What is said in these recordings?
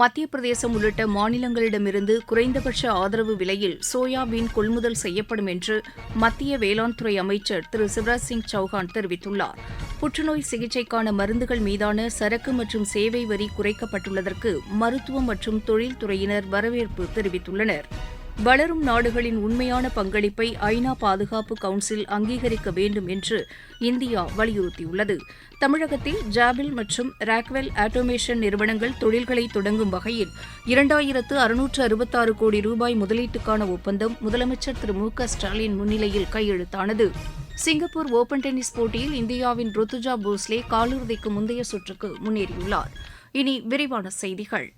மத்திய பிரதேசம் உள்ளிட்ட மாநிலங்களிடமிருந்து குறைந்தபட்ச ஆதரவு விலையில் சோயாபீன் கொள்முதல் செய்யப்படும் என்று மத்திய வேளாண் துறை அமைச்சர் திரு சிவராஜ் சிங் சௌஹான் தெரிவித்துள்ளார். புற்றுநோய் சிகிச்சைக்கான மருந்துகள் மீதான சரக்கு மற்றும் சேவை வரி குறைக்கப்பட்டுள்ளதற்கு மருத்துவம் மற்றும் தொழில்துறையினர் வரவேற்பு தெரிவித்துள்ளனர். வளரும் நாடுகளின் உண்மையான பங்களிப்பை ஐநா பாதுகாப்பு கவுன்சில் அங்கீகரிக்க வேண்டும் என்று இந்தியா வலியுறுத்தியுள்ளது. தமிழகத்தில் ஜாபில் மற்றும் ராக்வெல் ஆட்டோமேஷன் நிறுவனங்கள் தொழில்களை தொடங்கும் வகையில் இரண்டாயிரத்து அறுநூற்று அறுபத்தாறு கோடி ரூபாய் முதலீட்டுக்கான ஒப்பந்தம் முதலமைச்சர் திரு மு க ஸ்டாலின் முன்னிலையில் கையெழுத்தானது. சிங்கப்பூர் ஓபன் டென்னிஸ் போட்டியில் இந்தியாவின் ருத்துஜா போஸ்லே காலிறுதிக்கு முந்தைய சுற்றுக்கு முன்னேறியுள்ளார். இனி விரிவான செய்திகள்.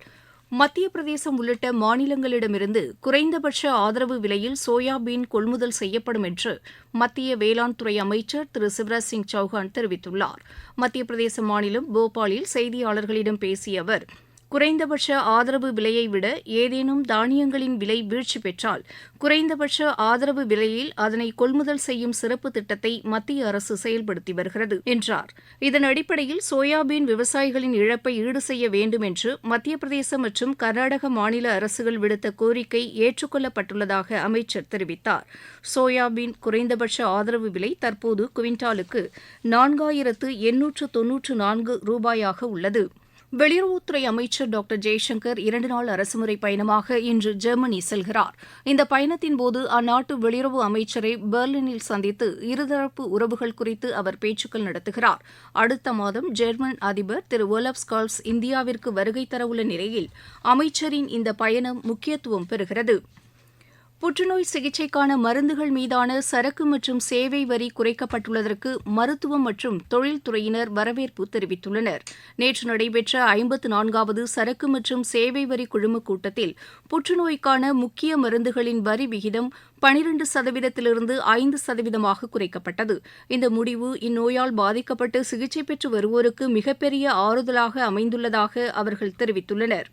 மத்திய பிரதேசம் உள்ளிட்ட மாநிலங்களிடமிருந்து குறைந்தபட்ச ஆதரவு விலையில் சோயாபீன் கொள்முதல் செய்யப்படும் என்று மத்திய வேளாண் துறை அமைச்சர் திரு சிவராஜ் சிங் சௌஹான் தெரிவித்துள்ளார். மத்திய பிரதேச மாநிலம் போபாலில் செய்தியாளர்களிடம் பேசிய அவர் குறைந்தபட்ச ஆதரவு விலையை விட ஏதேனும் தானியங்களின் விலை வீழ்ச்சி பெற்றால் குறைந்தபட்ச ஆதரவு விலையில் அதனை கொள்முதல் செய்யும் சிறப்பு திட்டத்தை மத்திய அரசு செயல்படுத்தி வருகிறது என்றார். இதன் அடிப்படையில் சோயாபீன் விவசாயிகளின் இழப்பை ஈடு செய்ய வேண்டும் என்று மத்திய பிரதேச மற்றும் கர்நாடக மாநில அரசுகள் விடுத்த கோரிக்கை ஏற்றுக்கொள்ளப்பட்டுள்ளதாக அமைச்சர் தெரிவித்தார். சோயாபீன் குறைந்தபட்ச ஆதரவு விலை தற்போது குவிண்டாலுக்கு நான்காயிரத்து எண்ணூற்று தொன்னூற்று நான்கு ரூபாயாக உள்ளது. வெளியுறவுத்துறை அமைச்சர் டாக்டர் ஜெய்சங்கர் இரண்டு நாள் அரசுமுறை பயணமாக இன்று ஜெர்மனி செல்கிறார். இந்த பயணத்தின்போது அந்நாட்டு வெளியுறவு அமைச்சரை பெர்லினில் சந்தித்து இருதரப்பு உறவுகள் குறித்து அவர் பேச்சுக்கள் நடத்துகிறார். அடுத்த மாதம் ஜெர்மன் அதிபர் திரு ஒலப் ஸ்கால்ஸ் இந்தியாவிற்கு வருகை தரவுள்ள நிலையில் அமைச்சரின் இந்த பயணம் முக்கியத்துவம் பெறுகிறது. புற்றுநோய் சிகிச்சைக்கான மருந்துகள் மீதான சரக்கு மற்றும் சேவை வரி குறைக்கப்பட்டுள்ளதற்கு மருத்துவம் மற்றும் தொழில்துறையினர் வரவேற்பு தெரிவித்துள்ளனர். நேற்று நடைபெற்ற ஐம்பத்து நான்காவது சரக்கு மற்றும் சேவை வரி குழும கூட்டத்தில் புற்றுநோய்க்கான முக்கிய மருந்துகளின் வரி விகிதம் பனிரண்டு சதவீதத்திலிருந்து ஐந்து சதவீதமாக குறைக்கப்பட்டது. இந்த முடிவு இந்நோயால் பாதிக்கப்பட்டு சிகிச்சை பெற்று வருவோருக்கு மிகப்பெரிய ஆறுதலாக அமைந்துள்ளதாக அவர்கள் தெரிவித்துள்ளனர்.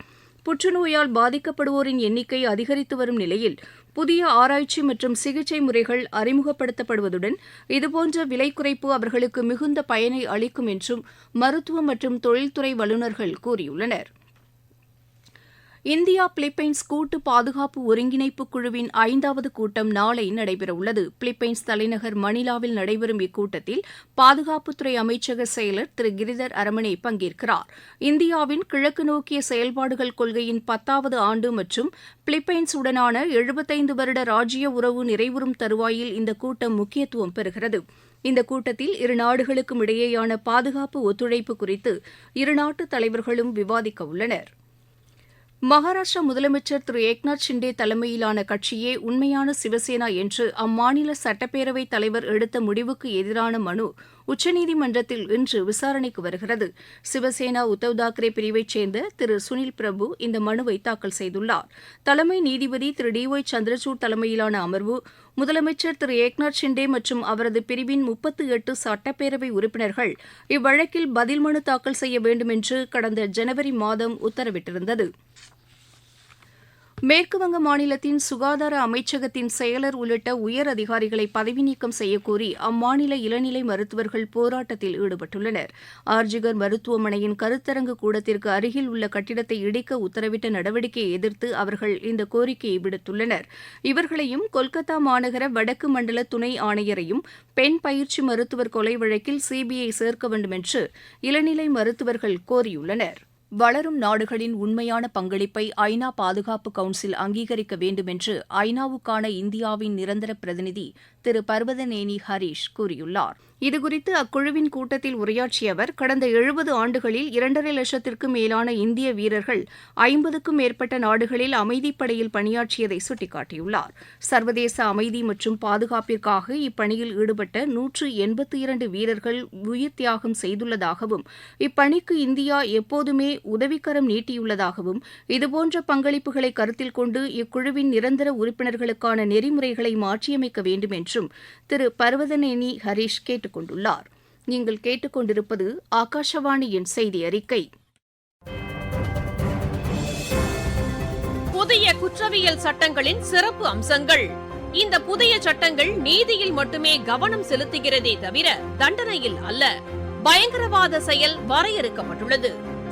புற்றுநோயால் பாதிக்கப்படுவோரின் எண்ணிக்கை அதிகரித்து வரும் நிலையில் புதிய ஆராய்ச்சி மற்றும் சிகிச்சை முறைகள் அறிமுகப்படுத்தப்படுவதுடன் இதுபோன்ற விலை குறைப்பு அவர்களுக்கு மிகுந்த பயனை அளிக்கும் என்றும் மருத்துவ மற்றும் தொழில்துறை வல்லுநர்கள் கூறியுள்ளனர். இந்தியா பிலிப்பைன்ஸ் கூட்டு பாதுகாப்பு ஒருங்கிணைப்பு குழுவின் ஐந்தாவது கூட்டம் நாளை நடைபெறவுள்ளது. பிலிப்பைன்ஸ் தலைநகர் மணிலாவில் நடைபெறும் இக்கூட்டத்தில் பாதுகாப்புத்துறை அமைச்சக செயலர் திரு. கிரிதர் அரமனே பங்கேற்கிறார். இந்தியாவின் கிழக்கு நோக்கிய செயல்பாடுகள் கொள்கையின் பத்தாவது ஆண்டு மற்றும் பிலிப்பைன்ஸ் உடனான எழுபத்தைந்து வருட ராஜ்ய உறவு நிறைவுறும் தருவாயில் இந்த கூட்டம் முக்கியத்துவம் பெறுகிறது. இந்த கூட்டத்தில் இரு நாடுகளுக்கும் இடையேயான பாதுகாப்பு ஒத்துழைப்பு குறித்து இருநாட்டு தலைவர்களும் விவாதிக்க உள்ளனா் மகாராஷ்டிரா முதலமைச்சர் திரு ஏக்நாத் ஷிண்டே தலைமையிலான கட்சியே உண்மையான சிவசேனா என்று அம்மாநில சட்டப்பேரவைத் தலைவர் எடுத்த முடிவுக்கு எதிரான மனு உச்சநீதிமன்றத்தில் இன்று விசாரணைக்கு வருகிறது. சிவசேனா உத்தவ் தாக்கரே பிரிவைச் சேர்ந்த திரு சுனில் பிரபு இந்த மனுவை தாக்கல் செய்துள்ளார். தலைமை நீதிபதி திரு டி ஒய் சந்திரசூட் தலைமையிலான அமர்வு முதலமைச்சர் திரு ஏக்நாத் ஷிண்டே மற்றும் அவரது பிரிவின் முப்பத்து எட்டு சட்டப்பேரவை உறுப்பினர்கள் இவ்வழக்கில் பதில் மனு தாக்கல் செய்ய வேண்டும் என்று கடந்த ஜனவரி மாதம் உத்தரவிட்டிருந்தது. மேற்குவங்க மாநிலத்தின் சுகாதார அமைச்சகத்தின் செயலர் உள்ளிட்ட உயர் அதிகாரிகளை பதவி நீக்கம் செய்யக்கோரி அம்மாநில இளநிலை மருத்துவர்கள் போராட்டத்தில் ஈடுபட்டுள்ளனர். ஆர்ஜிகர் மருத்துவமனையின் கருத்தரங்கு கூடத்திற்கு அருகில் உள்ள கட்டிடத்தை இடிக்க உத்தரவிட்ட நடவடிக்கையை எதிர்த்து அவர்கள் இந்த கோரிக்கையை விடுத்துள்ளனர். இவர்களையும் கொல்கத்தா மாநகர வடக்கு மண்டல துணை ஆணையரையும் பெண் பயிற்சி மருத்துவர் கொலை வழக்கில் சிபிஐ சேர்க்க வேண்டும் என்று இளநிலை மருத்துவர்கள் கோரியுள்ளனா் வளரும் நாடுகளின் உண்மையான பங்களிப்பை ஐநா பாதுகாப்பு கவுன்சில் அங்கீகரிக்க வேண்டும் என்று ஐநாவுக்கான இந்தியாவின் நிரந்தர பிரதிநிதி திரு பர்வதநேனி ஹரீஷ் கூறியுள்ளார். இதுகுறித்து அக்குழுவின் கூட்டத்தில் உரையாற்றிய அவர் கடந்த எழுபது ஆண்டுகளில் இரண்டரை லட்சத்திற்கும் மேலான இந்திய வீரர்கள் ஐம்பதுக்கும் மேற்பட்ட நாடுகளில் அமைதிப்படையில் பணியாற்றியதை சுட்டிக்காட்டியுள்ளார். சர்வதேச அமைதி மற்றும் பாதுகாப்பிற்காக இப்பணியில் ஈடுபட்ட நூற்று எண்பத்தி இரண்டு வீரர்கள் உயிர் தியாகம் செய்துள்ளதாகவும் இப்பணிக்கு இந்தியா எப்போதுமே உதவிக்கரம் நீட்டியுள்ளதாகவும் இதுபோன்ற பங்களிப்புகளை கருத்தில் கொண்டு இக்குழுவின் நிரந்தர உறுப்பினர்களுக்கான நெறிமுறைகளை மாற்றியமைக்க வேண்டும் என்றும் திரு பர்வதநேனி ஹரீஷ் கேட்டுக் கொண்டுள்ளார் நீங்கள் கேட்டுக்கொண்டிருப்பது ஆகாஷவாணியின் செய்தி அறிக்கை. புதிய குற்றவியல் சட்டங்களின் சிறப்பு அம்சங்கள். இந்த புதிய சட்டங்கள் நீதியில் மட்டுமே கவனம் செலுத்துகிறதே தவிர தண்டனையில் அல்ல. பயங்கரவாத செயல் வரையறுக்கப்பட்டுள்ளது.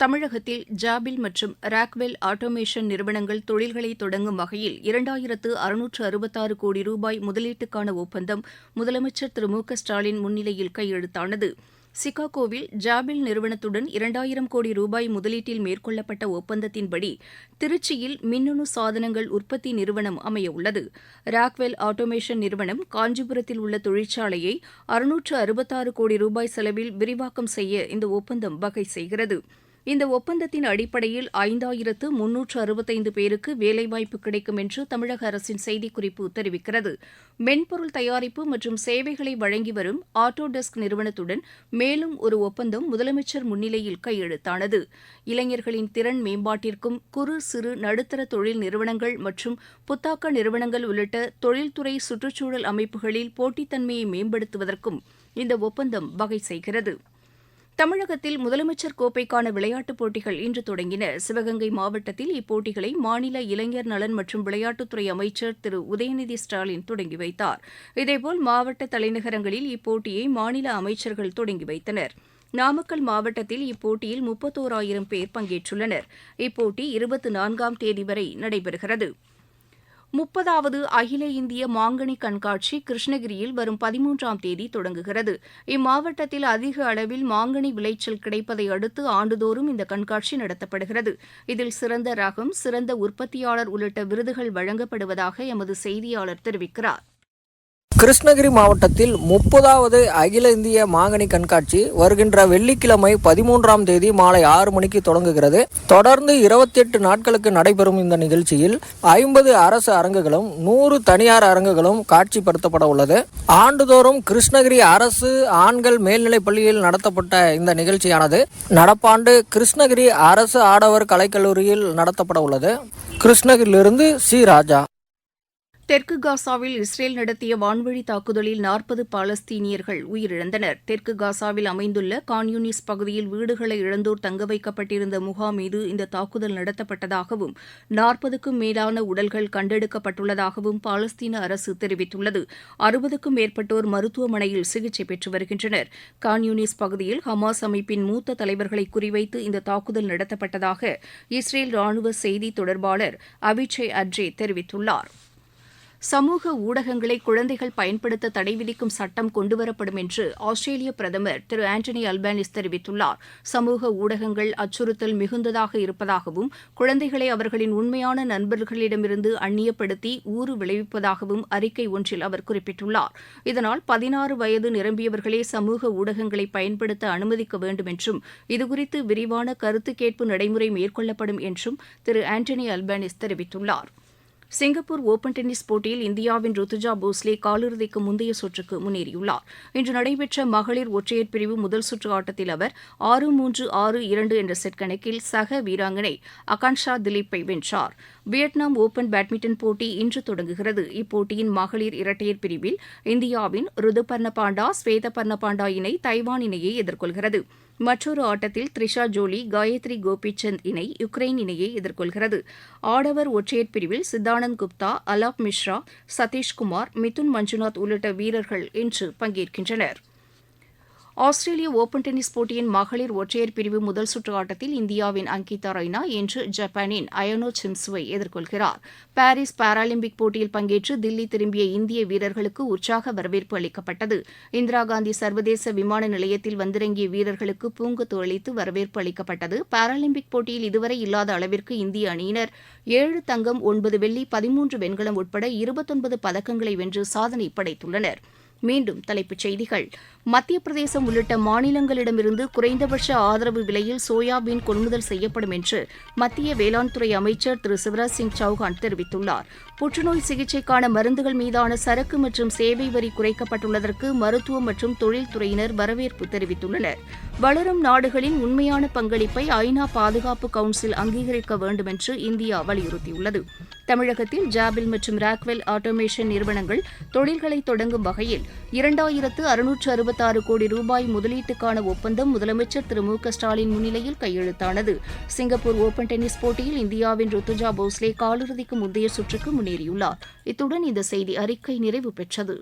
தமிழகத்தில் ஜாபில் மற்றும் ராக்வெல் ஆட்டோமேஷன் நிறுவனங்கள் தொழில்களை தொடங்கும் வகையில் இரண்டாயிரத்து அறுநூற்று அறுபத்தாறு கோடி ரூபாய் முதலீட்டுக்கான ஒப்பந்தம் முதலமைச்சர் திரு மு க ஸ்டாலின் முன்னிலையில் கையெழுத்தானது. சிகாகோவில் ஜாபில் நிறுவனத்துடன் இரண்டாயிரம் கோடி ரூபாய் முதலீட்டில் மேற்கொள்ளப்பட்ட ஒப்பந்தத்தின்படி திருச்சியில் மின்னணு சாதனங்கள் உற்பத்தி நிறுவனம் அமையவுள்ளது ராக்வெல் ஆட்டோமேஷன் நிறுவனம் காஞ்சிபுரத்தில் உள்ள தொழிற்சாலையை அறுநூற்று அறுபத்தாறு கோடி ரூபாய் செலவில் விரிவாக்கம் செய்ய இந்த ஒப்பந்தம் வகை செய்கிறது. இந்த ஒப்பந்தத்தின் அடிப்படையில் ஐந்தாயிரத்து முன்னூற்று அறுபத்தைந்து பேருக்கு வேலைவாய்ப்பு கிடைக்கும் என்று தமிழக அரசின் செய்திக்குறிப்பு தெரிவிக்கிறது. மென்பொருள் தயாரிப்பு மற்றும் சேவைகளை வழங்கி வரும் ஆட்டோடெஸ்க் நிறுவனத்துடன் மேலும் ஒரு ஒப்பந்தம் முதலமைச்சர் முன்னிலையில் கையெழுத்தானது. இளைஞர்களின் திறன் மேம்பாட்டிற்கும் குறு சிறு நடுத்தர தொழில் நிறுவனங்கள் மற்றும் புத்தாக்க நிறுவனங்கள் உள்ளிட்ட தொழில்துறை சுற்றுச்சூழல் அமைப்புகளில் போட்டித்தன்மையை மேம்படுத்துவதற்கும் இந்த ஒப்பந்தம் வகை செய்கிறது. தமிழகத்தில் முதலமைச்சர் கோப்பைக்கான விளையாட்டுப் போட்டிகள் இன்று தொடங்கின. சிவகங்கை மாவட்டத்தில் இப்போட்டிகளை மாநில இளைஞர் நலன் மற்றும் விளையாட்டுத்துறை அமைச்சர் திரு. உதயநிதி ஸ்டாலின் தொடங்கி வைத்தார். இதேபோல் மாவட்ட தலைநகரங்களில் இப்போட்டியை மாநில அமைச்சர்கள் தொடங்கி வைத்தனர். நாமக்கல் மாவட்டத்தில் இப்போட்டியில் முப்பத்தோராயிரம் பேர் பங்கேற்றுள்ளனர். இப்போட்டி இருபத்தி நான்காம் தேதி வரை நடைபெறுகிறது. முப்பதாவது அகில இந்திய மாங்கனி கண்காட்சி கிருஷ்ணகிரியில் வரும் பதிமூன்றாம் தேதி தொடங்குகிறது. இம்மாவட்டத்தில் அதிக அளவில் மாங்கனி விளைச்சல் கிடைப்பதை அடுத்து ஆண்டுதோறும் இந்த கண்காட்சி நடத்தப்படுகிறது. இதில் சிறந்த ரகம் சிறந்த உற்பத்தியாளர் உள்ளிட்ட விருதுகள் வழங்கப்படுவதாக எமது செய்தியாளர் தெரிவிக்கிறார். கிருஷ்ணகிரி மாவட்டத்தில் முப்பதாவது அகில இந்திய மாங்கனி கண்காட்சி வருகின்ற வெள்ளிக்கிழமை பதிமூன்றாம் தேதி மாலை ஆறு மணிக்கு தொடங்குகிறது. தொடர்ந்து இருபத்தி எட்டு நாட்களுக்கு நடைபெறும் இந்த நிகழ்ச்சியில் ஐம்பது அரசு அரங்குகளும் நூறு தனியார் அரங்குகளும் காட்சிப்படுத்தப்பட உள்ளது. ஆண்டுதோறும் கிருஷ்ணகிரி அரசு ஆண்கள் மேல்நிலைப் பள்ளியில் நடத்தப்பட்ட இந்த நிகழ்ச்சியானது நடப்பாண்டு கிருஷ்ணகிரி அரசு ஆடவர் கலைக்கல்லூரியில் நடத்தப்பட உள்ளது. கிருஷ்ணகிரியிலிருந்து சி. ராஜா. தெற்கு காசாவில் இஸ்ரேல் நடத்திய வான்வழி தாக்குதலில் நாற்பது பாலஸ்தீனியர்கள் உயிரிழந்தனர். தெற்கு காசாவில் அமைந்துள்ள கான்யூனிஸ் பகுதியில் வீடுகளை இழந்தோர் தங்க வைக்கப்பட்டிருந்த முகாம் மீது இந்த தாக்குதல் நடத்தப்பட்டதாகவும் நாற்பதுக்கும் மேலான உடல்கள் கண்டெடுக்கப்பட்டுள்ளதாகவும் பாலஸ்தீன அரசு தெரிவித்துள்ளது. அறுபதுக்கும் மேற்பட்டோர் மருத்துவமனையில் சிகிச்சை பெற்று வருகின்றனர். கான்யூனிஸ் பகுதியில் ஹமாஸ் அமைப்பின் மூத்த தலைவர்களை குறிவைத்து இந்த தாக்குதல் நடத்தப்பட்டதாக இஸ்ரேல் ராணுவ செய்தி தொடர்பாளர் அவிச்சே அட்ரே தெரிவித்துள்ளார். சமூக ஊடகங்களை குழந்தைகள் பயன்படுத்த தடை விதிக்கும் சட்டம் கொண்டுவரப்படும் என்று ஆஸ்திரேலிய பிரதமர் திரு ஆண்டனி அல்பானிஸ் தெரிவித்துள்ளார். சமூக ஊடகங்கள் அச்சுறுத்தல் மிகுந்ததாக இருப்பதாகவும் குழந்தைகளை அவர்களின் உண்மையான நண்பர்களிடமிருந்து அந்நியப்படுத்தி ஊறு விளைவிப்பதாகவும் அறிக்கை ஒன்றில் அவர் குறிப்பிட்டுள்ளார். இதனால் பதினாறு வயது நிரம்பியவர்களே சமூக ஊடகங்களை பயன்படுத்த அனுமதிக்க வேண்டும் என்றும் இதுகுறித்து விரிவான கருத்து கேட்பு நடைமுறை மேற்கொள்ளப்படும் என்றும் திரு ஆண்டனி அல்பானிஸ் தெரிவித்துள்ளார். சிங்கப்பூர் ஓபன் டென்னிஸ் போட்டியில் இந்தியாவின் ருத்துஜா போஸ்லே காலிறுதிக்கு முந்தைய சுற்றுக்கு முன்னேறியுள்ளார். இன்று நடைபெற்ற மகளிர் ஒற்றையர் பிரிவு முதல் சுற்று ஆட்டத்தில் அவர் ஆறு மூன்று ஆறு இரண்டு என்ற செட் கணக்கில் சக வீராங்கனை அகான்ஷா திலீப்பை வென்றார். வியட்நாம் ஓபன் பேட்மிண்டன் போட்டி இன்று தொடங்குகிறது. இப்போட்டியின் மகளிர் இரட்டையர் பிரிவில் இந்தியாவின் ருதுபர்ண பாண்டா ஸ்வேதபர்ண பாண்டா இணை தைவான் இணையை எதிர்கொள்கிறது. மற்றொரு ஆட்டத்தில் த்ரிஷா ஜோலி காயத்ரி கோபிச்சந்த் இணை யுக்ரைன் இணையை எதிர்கொள்கிறது. ஆடவர் ஒற்றையர் பிரிவில் சித்தானந்த் குப்தா அலாப் மிஸ்ரா சதீஷ்குமார் மிதுன் மஞ்சுநாத் உள்ளிட்ட வீரர்கள் இன்று பங்கேற்கின்றனர். ஆஸ்திரேலிய ஓபன் டென்னிஸ் போட்டியின் மகளிர் ஒற்றையர் பிரிவு முதல் சுற்று ஆட்டத்தில் இந்தியாவின் அங்கிதா ரெய்னா இன்று ஜப்பானின் அயனோ சிம்சுவை எதிர்கொள்கிறார். பாரிஸ் பாராலிம்பிக் போட்டியில் பங்கேற்று தில்லி திரும்பிய இந்திய வீரர்களுக்கு உற்சாக வரவேற்பு அளிக்கப்பட்டது. இந்திரா காந்தி சர்வதேச விமான நிலையத்தில் வந்திறங்கிய வீரர்களுக்கு பூங்குத்து அளித்து வரவேற்பு அளிக்கப்பட்டது. பாராலிம்பிக் போட்டியில் இதுவரை இல்லாத அளவிற்கு இந்திய அணியினர் ஏழு தங்கம் ஒன்பது வெள்ளி பதிமூன்று வெண்கலம் உட்பட இருபத்தொன்பது பதக்கங்களை வென்று சாதனை படைத்துள்ளனர். மீண்டும் தலைப்புச் செய்திகள். மத்திய பிரதேசம் உள்ளிட்ட மாநிலங்களிடமிருந்து குறைந்தபட்ச ஆதரவு விலையில் சோயாபீன் கொள்முதல் செய்யப்படும் என்று மத்திய வேளாண் துறை அமைச்சர் திரு சிவராஜ் சிங் சௌஹான் தெரிவித்துள்ளார். புற்றுநோய் சிகிச்சைக்கான மருந்துகள் மீதான சரக்கு மற்றும் சேவை வரி குறைக்கப்பட்டுள்ளதற்கு மருத்துவ மற்றும் தொழில்துறையினர் வரவேற்பு தெரிவித்துள்ளனர். வளரும் நாடுகளின் உண்மையான பங்களிப்பை ஐநா பாதுகாப்பு கவுன்சில் அங்கீகரிக்க வேண்டும் என்று இந்தியா வலியுறுத்தியுள்ளது. தமிழகத்தில் ஜாபில் மற்றும் ராக்வெல் ஆட்டோமேஷன் நிறுவனங்கள் தொழில்களை தொடங்கும் வகையில் இரண்டாயிரத்து அறுநூற்று அறுபத்தி இருபத்தாறு கோடி ரூபாய் முதலீட்டுக்கான ஒப்பந்தம் முதலமைச்சர் திரு மு க ஸ்டாலின் முன்னிலையில் கையெழுத்தானது. சிங்கப்பூர் ஓபன் டென்னிஸ் போட்டியில் இந்தியாவின் ருத்துஜா போஸ்லே காலிறுதிக்கு முந்தைய சுற்றுக்கு முன்னேறியுள்ளார். இத்துடன் இந்த செய்தி அறிக்கை நிறைவு பெற்றது.